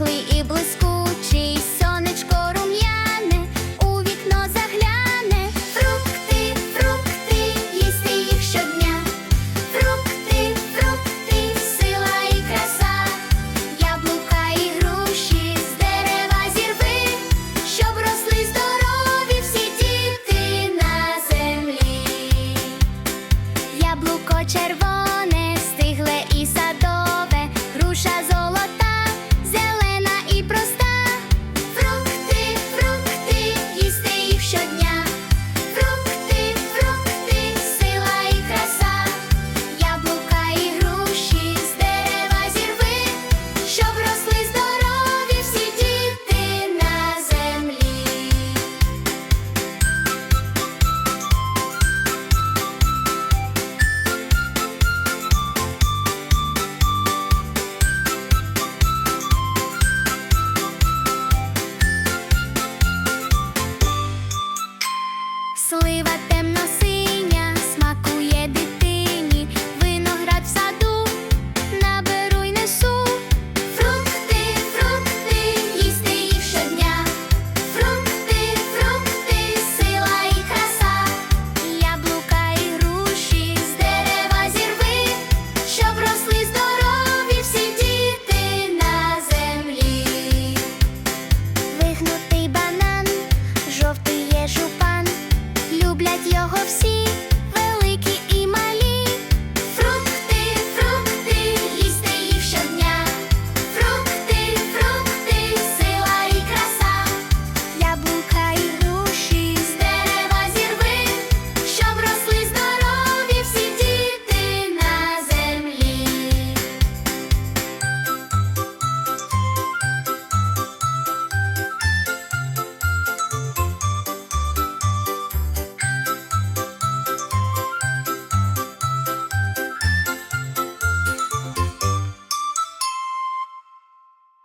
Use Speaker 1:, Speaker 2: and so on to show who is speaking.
Speaker 1: пухлий і блискучий, сонечко рум'яне, у вікно загляне. Фрукти, фрукти, їсти їх щодня. Фрукти, фрукти, сила і краса. Яблука і груші з дерева зірви, щоб росли здорові всі діти на землі. Яблуко червоне, його всі.